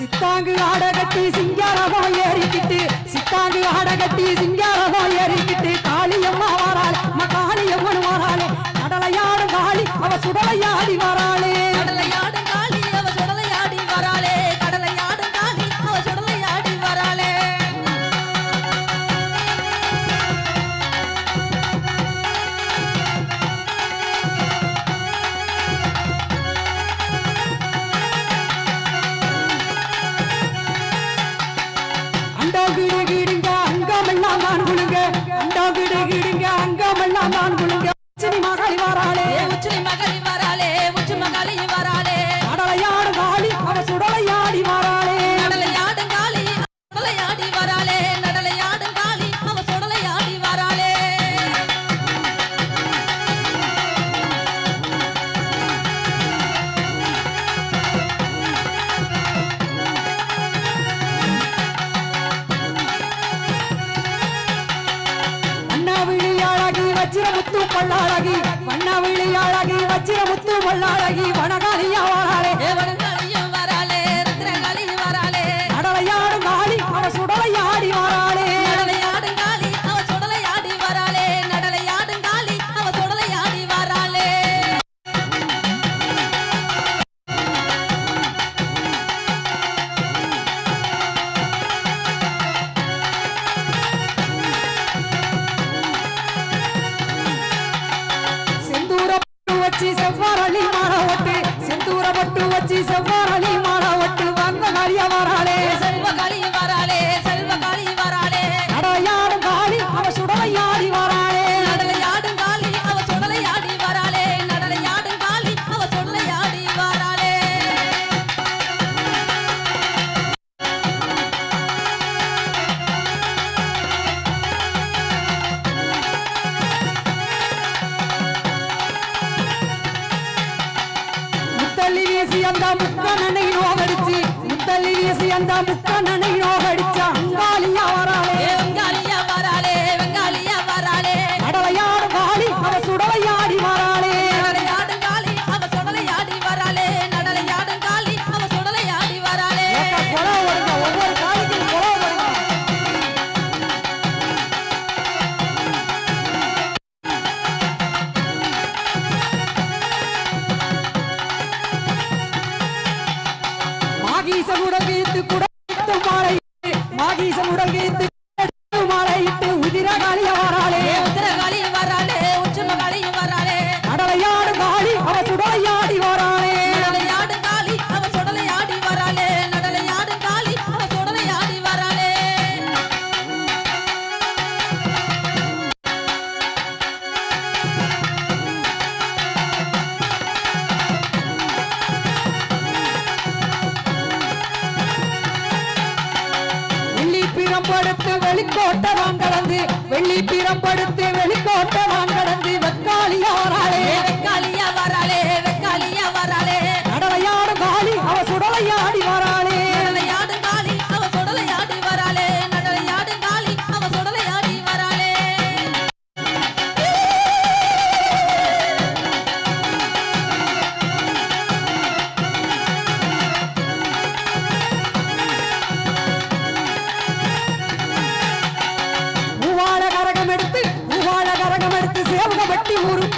சித்தாங்கு ஆடகட்டி சிங்காரவம் ஏறிக்கிட்டு சித்தாங்கு ஆடகட்டி சிங்காரவம் ஏறிக்கிட்டு காளியம்மா வாராள் ம காளியம்மன் வாராளே. கடலையாடும் காளி அவ சுடலையாடி வாராள் I love you. முக்கா நனை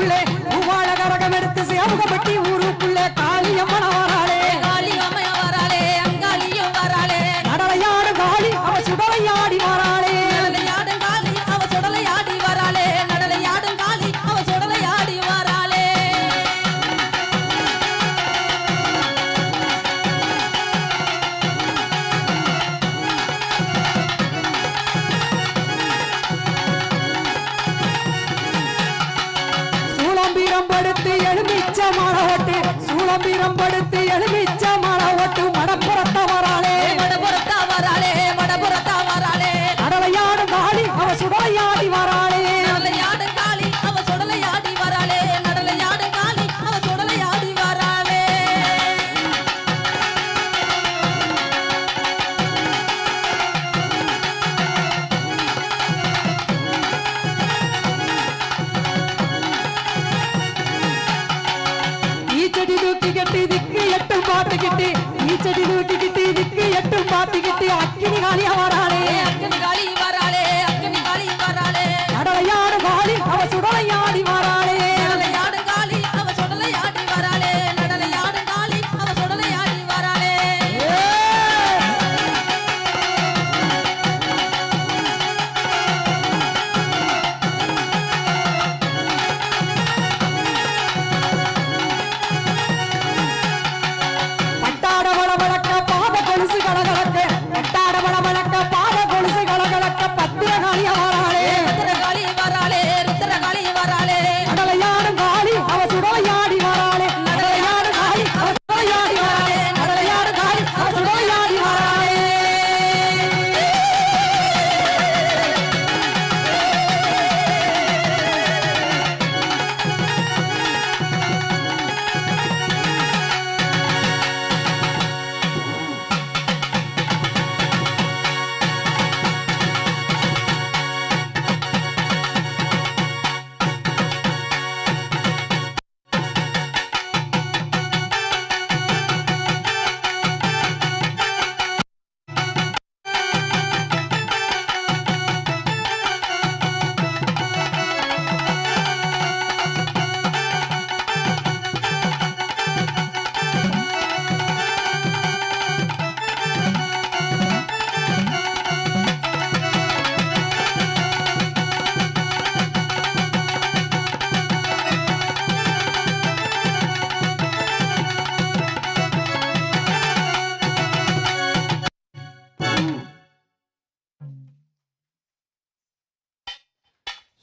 உள்ளே உவாழ கரகம் எடுத்து சிவகப்பட்டி ஊரு மழை ஓட்டு சூளம்பீரம் படுத்து எலுமிச்ச மழை ஓட்டு గిట్టి అక్కిని కానీ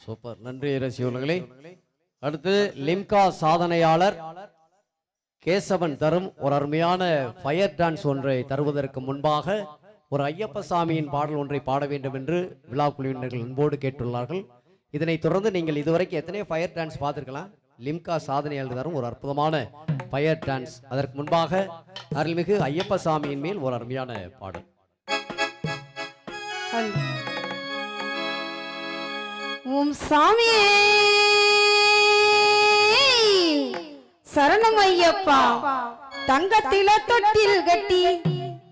சூப்பர். நன்றி ரசிகர்களே. அடுத்து லிம்கா சாதனையாளர் கேசவன் தரும் ஒரு அருமையான ஃபயர் டான்ஸ் ஒன்றை தருவதற்கு முன்பாக ஒரு ஐயப்ப சாமியின் பாடல் ஒன்றை பாட வேண்டும் என்று விழா குழுவினர்கள் அன்போடு கேட்டுள்ளார்கள். இதனைத் தொடர்ந்து நீங்கள் இதுவரைக்கும் எத்தனை ஃபயர் டான்ஸ் பார்த்துருக்கலாம். லிம்கா சாதனையாளர் தரும் ஒரு அற்புதமான ஃபயர் டான்ஸ் அதற்கு முன்பாக அருள்மிகு ஐயப்ப சாமியின் மேல் ஒரு அருமையான பாடல். உம் சாமியே. சரணம் ஐயப்பா தங்கத்தில தொட்டில் கட்டி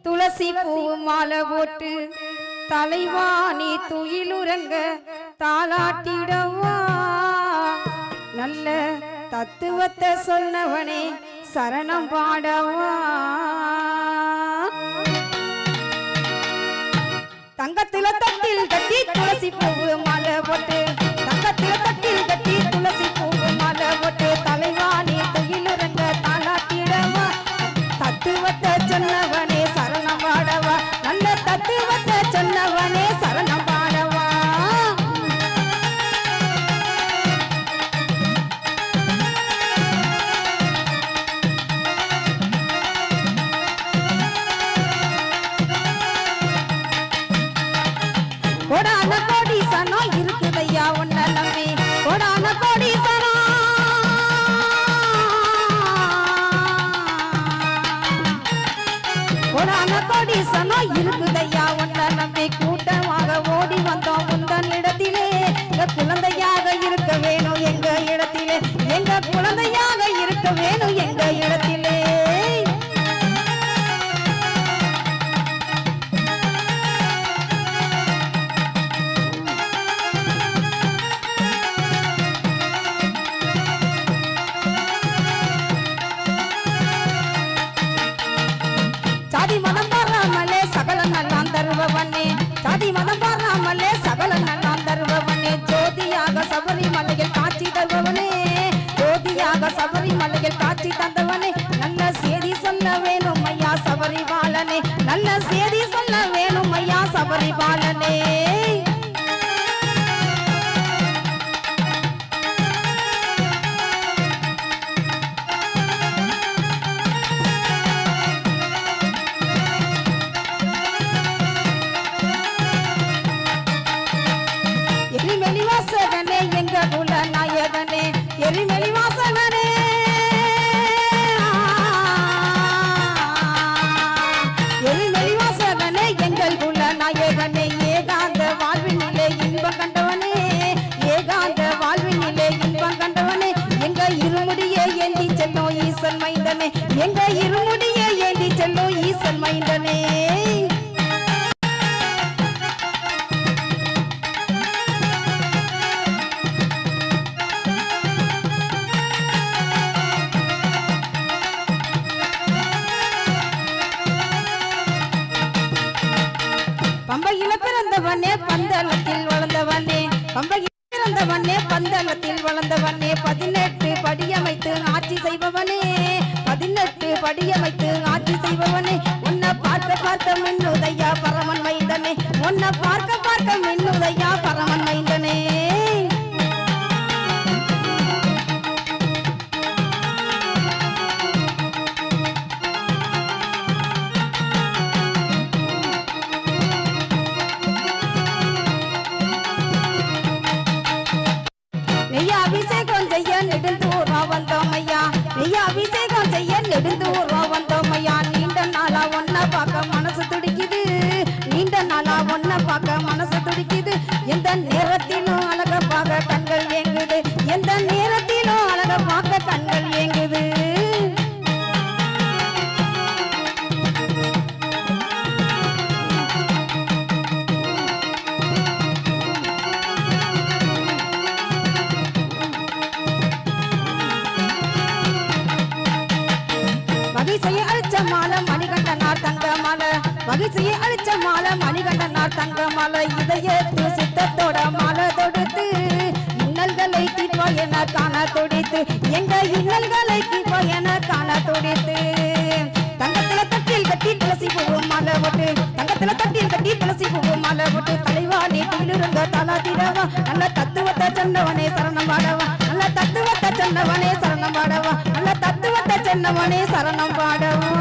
துளசி பூ மாலை போட்டு தலைவாணி துயிலுறங்க தாளாட்டிடவா. நல்ல தத்துவத்தை சொன்னவனே சரணம் பாடவா. தங்கத்தில தட்டில் கட்டி துளசி பூவு மாலை போட்டு தங்கத்தில தட்டில் கட்டி துளசி கொடான கொடி சனம் இருக்குதையா? உன்ன நம்பி கூட்டமாக ஓடி வந்தோம். உந்தன் சாதி மதம் பாராமலே சகல நல்லாம் தருபவனே. சாதி மதம் பாராமலே சகல நல்லாம் தருபவனே. ஜோதியாக சபரிமலையில் காட்சி தருபவனே ஜோதியாக சபரிமலையில் காட்சி தந்தவனே. நல்ல சேதி சொல்ல வேணும் ஐயா சபரிபாலனே. நல்ல சேதி சொல்ல வேணும் ஐயா சபரிபாலனே. எரிமெலி எங்க இருமுடியை ஏந்தி செல்லும் ஈசன் மைந்தனே? எங்க இருமுடியை ஏந்தி செல்லும் ஈசன் ஈசன் மைந்தனே பம்பையில பிறந்தவனே பந்தளத்தில் வளர்ந்தவனே. பம்பையில் பிறந்தவனே பந்தளத்தில் வளர்ந்தவனே. பதினெட்டு படியமைத்து ஆட்சி செய்பவனே. பதினெட்டு படியமைத்து ஆட்சி செய்பவனே. உன்னை பார்க்க பார்க்க மின்னுதையா பரமன் மைந்தனே உன்னை பார்க்க உன்னை பார்க்க மனசு துடிக்குது. எந்த நேரத்திலும் அழக பார்க்க கண்கள் ஏங்குது. எந்த நேரத்திலும் அழக பார்க்க கண்கள் ஏங்குது. வகிசையை அழிச்ச மாலை மணிகண்டனார் தங்க மாலை. மகிழ்ச்சியை அழிச்ச மாலை மணிகண்டனார் தங்க மாலை இதயத்து சித்தத்தோட மாலை தொடுத்து இன்னல்களை தீர்ப்பா என காண துடித்து எங்க இன்னல்களை தீர்ப்பா என காண துடித்து. தங்கத்துல தட்டில் கட்டி துளசி பூவும் மாலை போட்டு தங்கத்துல தட்டில் கட்டி துளசி பூவும் மாலை போட்டு தலைவா நீ துயிலிருந்த தலா திரவா நல்ல தத்துவத்தை சொன்னவனே சரணம் பாடவா நல்ல தத்துவத்தை சொன்னவனே சரணம் பாடவா நல்ல தத்துவத்தை சொன்னவனே சரணம் பாடவா.